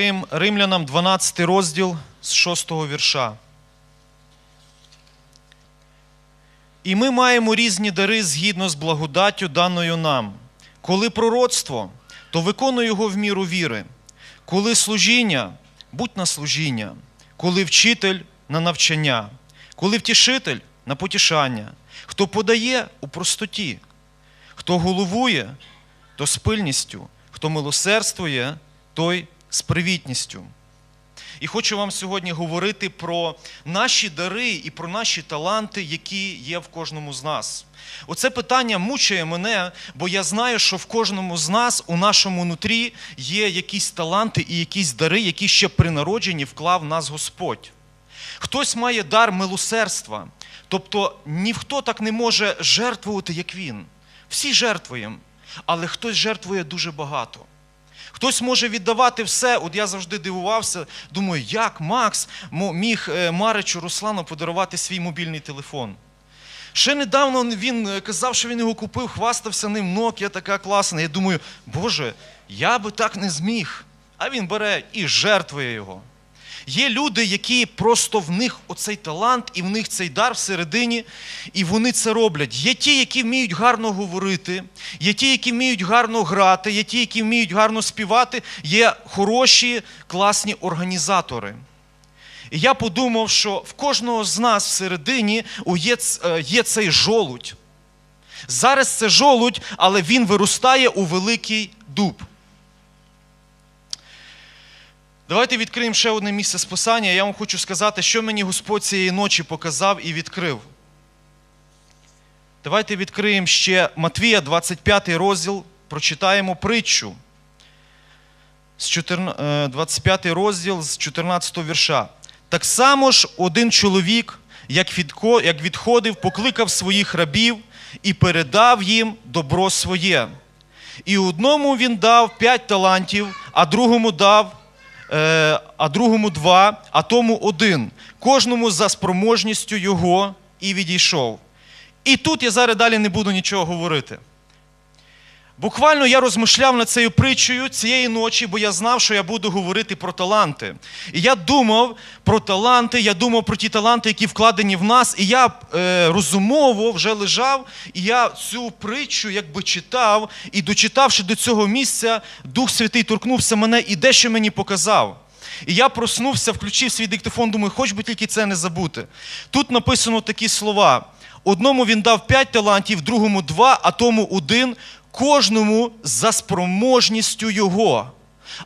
відкриємо Римлянам 12 розділ з 6 вірша. І ми маємо різні дари згідно з благодаттю, даною нам. Коли пророцтво, то виконуй його в міру віри. Коли служіння, будь на служіння. Коли вчитель на навчання. Коли втішитель на потішання. Хто подає у простоті, хто головує, то з пильністю, хто милосердствує, той з привітністю. І хочу вам сьогодні говорити про наші дари і про наші таланти, які є в кожному з нас. Оце питання мучає мене, бо я знаю, що в кожному з нас у нашому нутрі є якісь таланти і якісь дари, які ще при народженні вклав в нас Господь. Хтось має дар милосердства, тобто ніхто так не може жертвувати, як він. Всі жертвуємо, але хтось жертвує дуже багато. Хтось може віддавати все. От я завжди дивувався, думаю, як Макс міг е, Маричу Руслану подарувати свій мобільний телефон. Ще недавно він е, казав, що він його купив, хвастався ним, Nokia така класна. Я думаю, Боже, я би так не зміг. А він бере і жертвує його. Є люди, які просто в них оцей талант і в них цей дар всередині, і вони це роблять. Є ті, які вміють гарно говорити, є ті, які вміють гарно грати, є ті, які вміють гарно співати, є хороші, класні організатори. І я подумав, що в кожного з нас всередині є, є цей жолудь. Зараз це жолудь, але він виростає у великий дуб. Давайте відкриємо ще одне місце списання. Я вам хочу сказати, що мені Господь цієї ночі показав і відкрив. Давайте відкриємо ще Матвія, 25 розділ, прочитаємо притчу. 25 розділ з 14 вірша. Так само ж один чоловік, як відходив, покликав своїх рабів і передав їм добро своє. І одному він дав п'ять талантів, а другому дав а другому два, а тому один, кожному за спроможністю його і відійшов. І тут я зараз далі не буду нічого говорити. Буквально я розмишляв над цією притчею цієї ночі, бо я знав, що я буду говорити про таланти. І я думав про таланти, я думав про ті таланти, які вкладені в нас. І я е, розумово вже лежав, і я цю притчу якби читав, і дочитавши до цього місця, Дух Святий торкнувся мене і дещо мені показав. І я проснувся, включив свій диктофон, думаю, хоч би тільки це не забути. Тут написано такі слова: одному він дав п'ять талантів, другому два, а тому один кожному за спроможністю Його.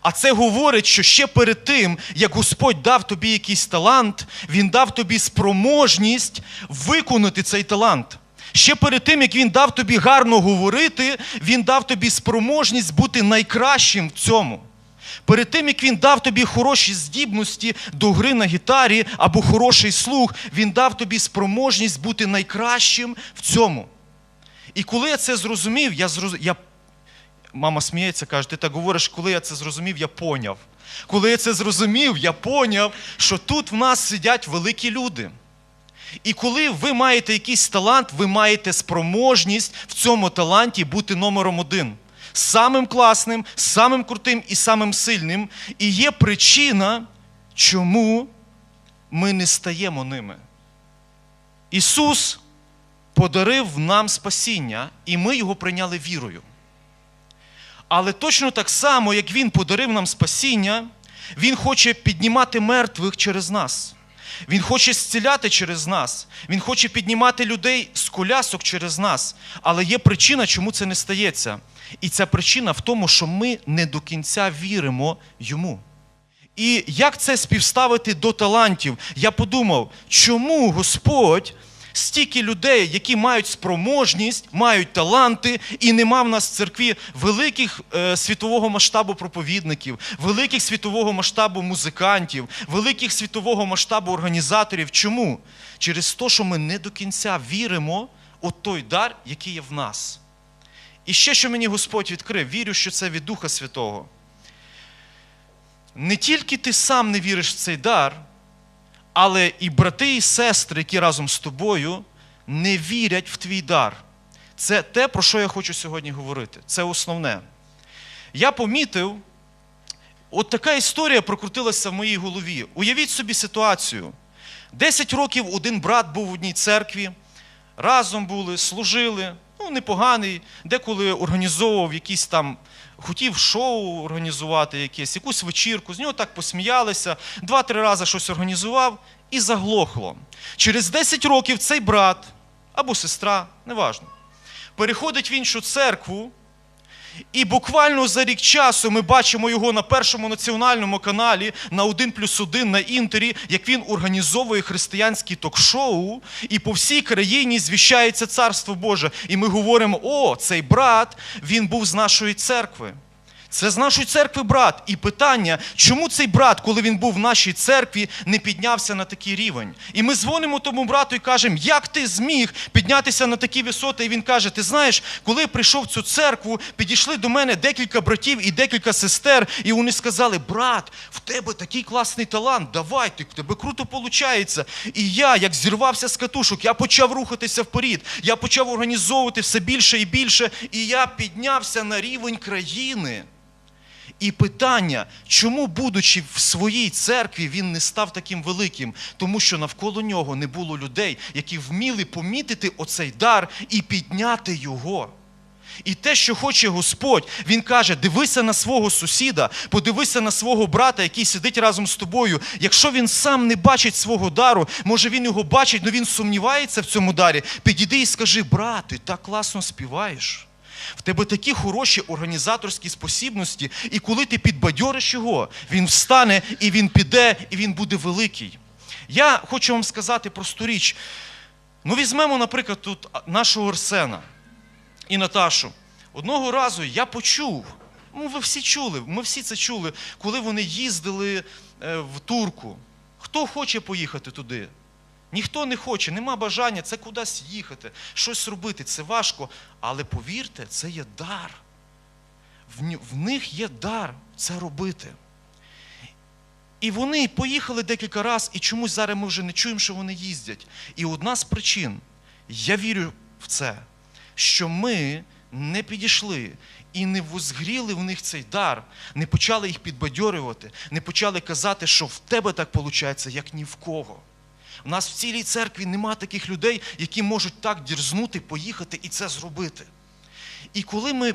А це говорить, що ще перед тим, як Господь дав тобі якийсь талант, Він дав тобі спроможність виконати цей талант. Ще перед тим, як він дав тобі гарно говорити, він дав тобі спроможність бути найкращим в цьому. Перед тим, як він дав тобі хороші здібності до гри на гітарі або хороший слух, він дав тобі спроможність бути найкращим в цьому. І коли я це зрозумів, я зроз... я... мама сміється, каже, ти так говориш, коли я це зрозумів, я поняв. Коли я це зрозумів, я поняв, що тут в нас сидять великі люди. І коли ви маєте якийсь талант, ви маєте спроможність в цьому таланті бути номером один. Самим класним, самим крутим і самим сильним. І є причина, чому ми не стаємо ними. Ісус подарив нам спасіння, і ми його прийняли вірою. Але точно так само, як Він подарив нам спасіння, Він хоче піднімати мертвих через нас. Він хоче зціляти через нас. Він хоче піднімати людей з колясок через нас. Але є причина, чому це не стається. І ця причина в тому, що ми не до кінця віримо йому. І як це співставити до талантів? Я подумав, чому Господь стільки людей, які мають спроможність, мають таланти, і нема в нас в церкві великих е, світового масштабу проповідників, великих світового масштабу музикантів, великих світового масштабу організаторів. Чому? Через те, що ми не до кінця віримо у той дар, який є в нас. І ще, що мені Господь відкрив, вірю, що це від Духа Святого. Не тільки ти сам не віриш в цей дар, але і брати і сестри, які разом з тобою, не вірять в твій дар. Це те, про що я хочу сьогодні говорити. Це основне. Я помітив, От така історія прокрутилася в моїй голові. Уявіть собі ситуацію. Десять років один брат був в одній церкві, разом були, служили, ну, непоганий, деколи організовував якісь там, хотів шоу організувати якесь, якусь вечірку, з нього так посміялися, два-три рази щось організував і заглохло. Через 10 років цей брат або сестра, неважно, переходить в іншу церкву, і буквально за рік часу ми бачимо його на першому національному каналі на 1 плюс 1 на інтері, як він організовує християнські ток-шоу, і по всій країні звіщається Царство Боже. І ми говоримо: о, цей брат, він був з нашої церкви. Це з нашої церкви брат. І питання, чому цей брат, коли він був в нашій церкві, не піднявся на такий рівень? І ми дзвонимо тому брату і кажемо, як ти зміг піднятися на такі висоти? І він каже: Ти знаєш, коли я прийшов в цю церкву, підійшли до мене декілька братів і декілька сестер, і вони сказали: брат, в тебе такий класний талант, давай, ти, в тебе круто виходить. І я, як зірвався з катушок, я почав рухатися вперед, я почав організовувати все більше і більше, і я піднявся на рівень країни. І питання, чому, будучи в своїй церкві, він не став таким великим? Тому що навколо нього не було людей, які вміли помітити оцей дар і підняти його. І те, що хоче Господь, Він каже: дивися на свого сусіда, подивися на свого брата, який сидить разом з тобою. Якщо він сам не бачить свого дару, може він його бачить, але він сумнівається в цьому дарі. Підійди і скажи, брат, ти так класно співаєш. В тебе такі хороші організаторські спосібності, і коли ти підбадьориш його, він встане і він піде, і він буде великий. Я хочу вам сказати просту річ. Ну, візьмемо, наприклад, тут нашого Арсена і Наташу. Одного разу я почув, ну ви всі чули, ми всі це чули, коли вони їздили е, в турку. Хто хоче поїхати туди? Ніхто не хоче, нема бажання це кудись їхати, щось робити. Це важко. Але повірте, це є дар. В, них є дар це робити. І вони поїхали декілька разів, і чомусь зараз ми вже не чуємо, що вони їздять. І одна з причин, я вірю в це, що ми не підійшли і не возгріли в них цей дар, не почали їх підбадьорювати, не почали казати, що в тебе так виходить, як ні в кого. У нас в цілій церкві нема таких людей, які можуть так дірзнути, поїхати і це зробити. І коли ми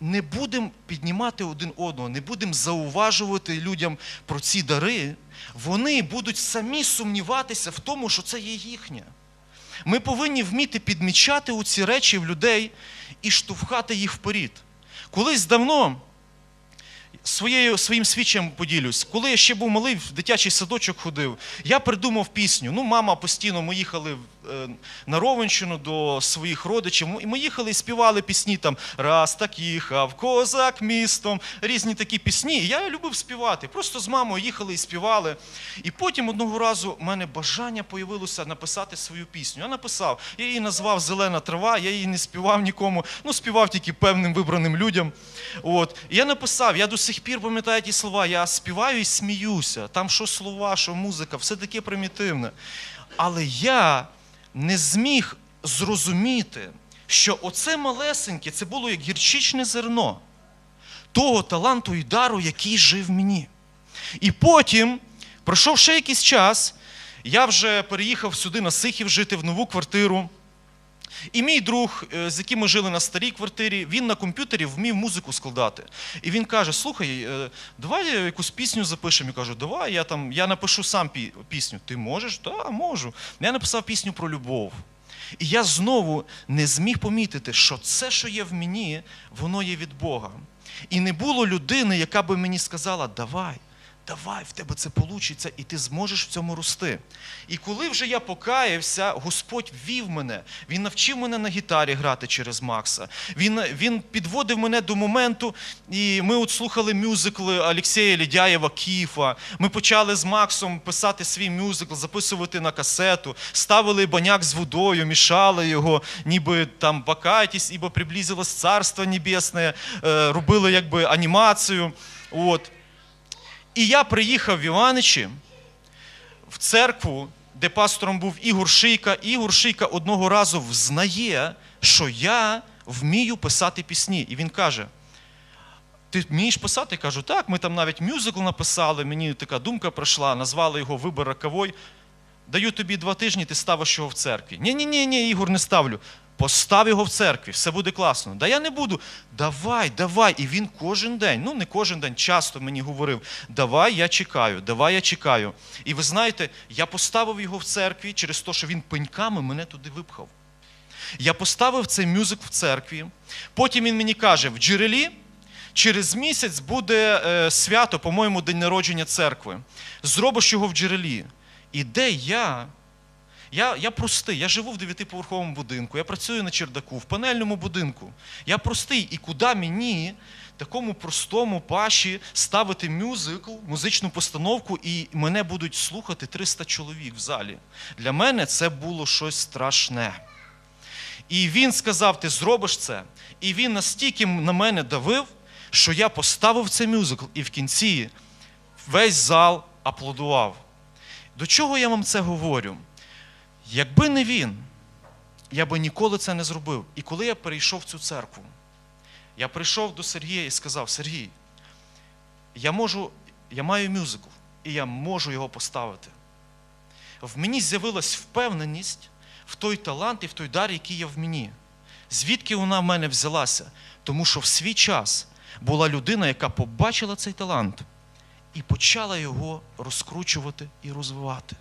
не будемо піднімати один одного, не будемо зауважувати людям про ці дари, вони будуть самі сумніватися в тому, що це є їхнє. Ми повинні вміти підмічати у ці речі в людей і штовхати їх вперед. Колись давно своєю, своїм свідченням поділюсь. Коли я ще був малий, в дитячий садочок ходив, я придумав пісню. Ну, мама постійно, ми їхали на Ровенщину до своїх родичів, і ми їхали і співали пісні там Раз так їхав, козак містом, різні такі пісні. І я любив співати. Просто з мамою їхали і співали. І потім одного разу в мене бажання появилося написати свою пісню. Я написав, я її назвав Зелена трава, я її не співав нікому, ну співав тільки певним вибраним людям. От. І я написав, я до сих пір пам'ятаю ті слова, я співаю і сміюся. Там що слова, що музика, все таке примітивне. Але я не зміг зрозуміти, що оце малесеньке це було як гірчичне зерно того таланту і дару, який жив мені. І потім, пройшов ще якийсь час, я вже переїхав сюди на Сихів жити в нову квартиру. І мій друг, е, з яким ми жили на старій квартирі, він на комп'ютері вмів музику складати. І він каже: Слухай, е, давай якусь пісню запишемо. Я кажу, давай, я там я напишу сам пісню. Ти можеш? Так, да, можу. Я написав пісню про любов. І я знову не зміг помітити, що це, що є в мені, воно є від Бога. І не було людини, яка би мені сказала, давай. Давай, в тебе це вийде, і ти зможеш в цьому рости. І коли вже я покаявся, Господь вів мене. Він навчив мене на гітарі грати через Макса. Він, він підводив мене до моменту, і ми от слухали мюзикли Олексія Лідяєва Кіфа. Ми почали з Максом писати свій мюзикл, записувати на касету, ставили баняк з водою, мішали його, ніби там покайтесь, ібо приблизилось Царство Небесне, е, робили якби анімацію. От. І я приїхав в Іваничі в церкву, де пастором був Ігор Шийка. Ігор Шийка одного разу взнає, що я вмію писати пісні. І він каже: ти вмієш писати? Я кажу, так, ми там навіть мюзикл написали, мені така думка прийшла, назвали його Вибор роковой. Даю тобі два тижні, ти ставиш його в церкві. Ні, ні, ні, ні, Ігор, не ставлю. Постав його в церкві, все буде класно. Да я не буду. Давай, давай. І він кожен день, ну не кожен день, часто мені говорив: давай, я чекаю, давай я чекаю. І ви знаєте, я поставив його в церкві через те, що він пеньками мене туди випхав. Я поставив цей мюзик в церкві. Потім він мені каже: в джерелі через місяць буде е, свято, по-моєму, день народження церкви. Зробиш його в джерелі. І де я? Я, я простий, я живу в дев'ятиповерховому будинку, я працюю на чердаку, в панельному будинку. Я простий. І куди мені, такому простому паші, ставити мюзикл, музичну постановку, і мене будуть слухати 300 чоловік в залі. Для мене це було щось страшне. І він сказав: ти зробиш це. І він настільки на мене давив, що я поставив цей мюзикл, і в кінці весь зал аплодував. До чого я вам це говорю? Якби не він, я би ніколи це не зробив. І коли я перейшов в цю церкву, я прийшов до Сергія і сказав: Сергій, я можу, я маю мюзикл, і я можу його поставити. В мені з'явилась впевненість в той талант і в той дар, який є в мені. Звідки вона в мене взялася? Тому що в свій час була людина, яка побачила цей талант і почала його розкручувати і розвивати.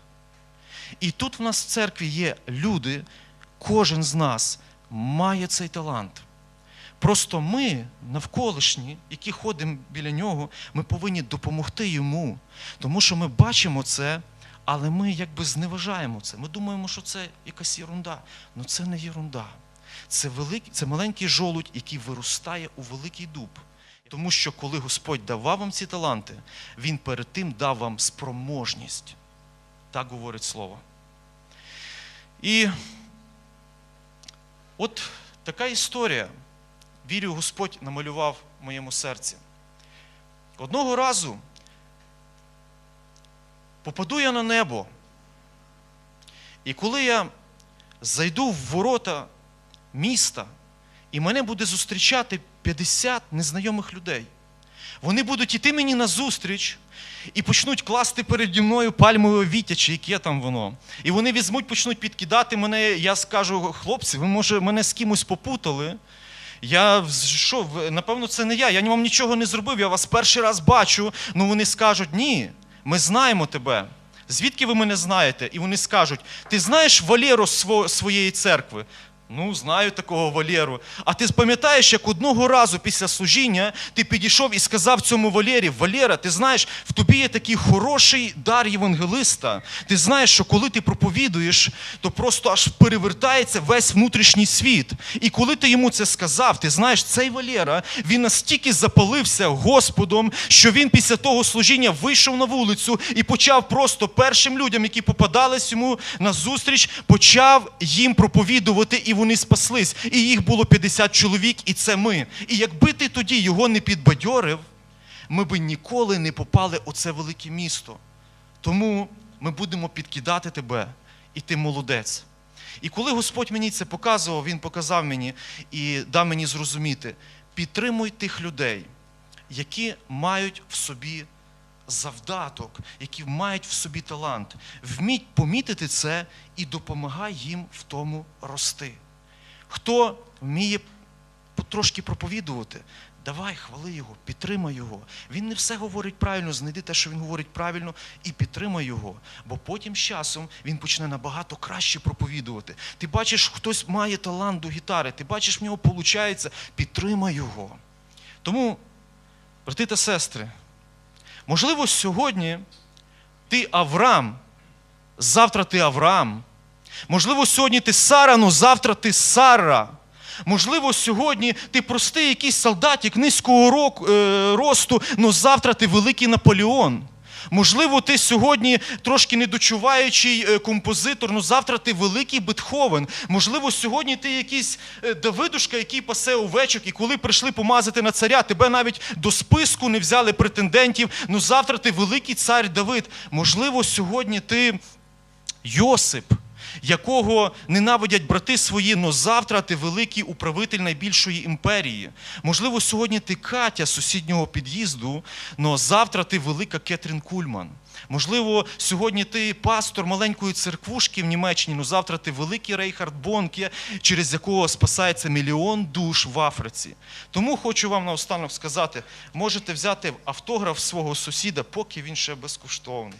І тут в нас в церкві є люди, кожен з нас має цей талант. Просто ми, навколишні, які ходимо біля нього, ми повинні допомогти йому, тому що ми бачимо це, але ми якби зневажаємо це. Ми думаємо, що це якась єрунда. Ну це не єрунда. Це, великий, це маленький жолудь, який виростає у великий дуб. Тому що коли Господь давав вам ці таланти, Він перед тим дав вам спроможність. Так говорить слово. І от така історія. Вірю, Господь намалював в моєму серці. Одного разу попаду я на небо. І коли я зайду в ворота міста, і мене буде зустрічати 50 незнайомих людей. Вони будуть іти мені на зустріч і почнуть класти переді мною пальмове віття, чи яке там воно. І вони візьмуть, почнуть підкидати мене. Я скажу, хлопці, ви може мене з кимось попутали. Я що, напевно, це не я. Я вам нічого не зробив. Я вас перший раз бачу. Ну вони скажуть, ні, ми знаємо тебе. Звідки ви мене знаєте? І вони скажуть: ти знаєш Валеру своєї церкви? Ну, знаю такого Валеру. А ти пам'ятаєш, як одного разу після служіння ти підійшов і сказав цьому Валері: Валера, ти знаєш, в тобі є такий хороший дар євангелиста. Ти знаєш, що коли ти проповідуєш, то просто аж перевертається весь внутрішній світ. І коли ти йому це сказав, ти знаєш, цей Валера, він настільки запалився Господом, що він після того служіння вийшов на вулицю і почав просто першим людям, які попадались йому на зустріч, почав їм проповідувати, і вони спаслись. І їх було 50 чоловік, і це ми. І якби ти тоді його не підбадьорив, ми би ніколи не попали у це велике місто. Тому ми будемо підкидати тебе, і ти молодець. І коли Господь мені це показував, Він показав мені і дав мені зрозуміти: підтримуй тих людей, які мають в собі завдаток, які мають в собі талант. Вміть помітити це і допомагай їм в тому рости. Хто вміє трошки проповідувати, давай, хвали його, підтримай його. Він не все говорить правильно, знайди те, що він говорить правильно, і підтримай його. Бо потім з часом він почне набагато краще проповідувати. Ти бачиш, хтось має талант до гітари, ти бачиш, в нього виходить, підтримай його. Тому, брати та сестри, можливо, сьогодні ти Авраам, завтра ти Авраам. Можливо, сьогодні ти Сара, але завтра ти Сара. Можливо, сьогодні ти простий якийсь солдатик низького рок- е, росту, але завтра ти великий Наполеон. Можливо, ти сьогодні трошки недочуваючий е, композитор, але завтра ти великий Бетховен. Можливо, сьогодні ти якийсь е, Давидушка, який пасе овечок, і коли прийшли помазати на царя, тебе навіть до списку не взяли претендентів, але завтра ти великий цар Давид. Можливо, сьогодні ти Йосип, якого ненавидять брати свої, но завтра ти великий управитель найбільшої імперії. Можливо, сьогодні ти Катя сусіднього під'їзду, но завтра ти велика Кетрін Кульман. Можливо, сьогодні ти пастор маленької церквушки в Німеччині, але завтра ти великий Рейхард Бонке, через якого спасається мільйон душ в Африці. Тому хочу вам наостанок сказати: можете взяти автограф свого сусіда, поки він ще безкоштовний.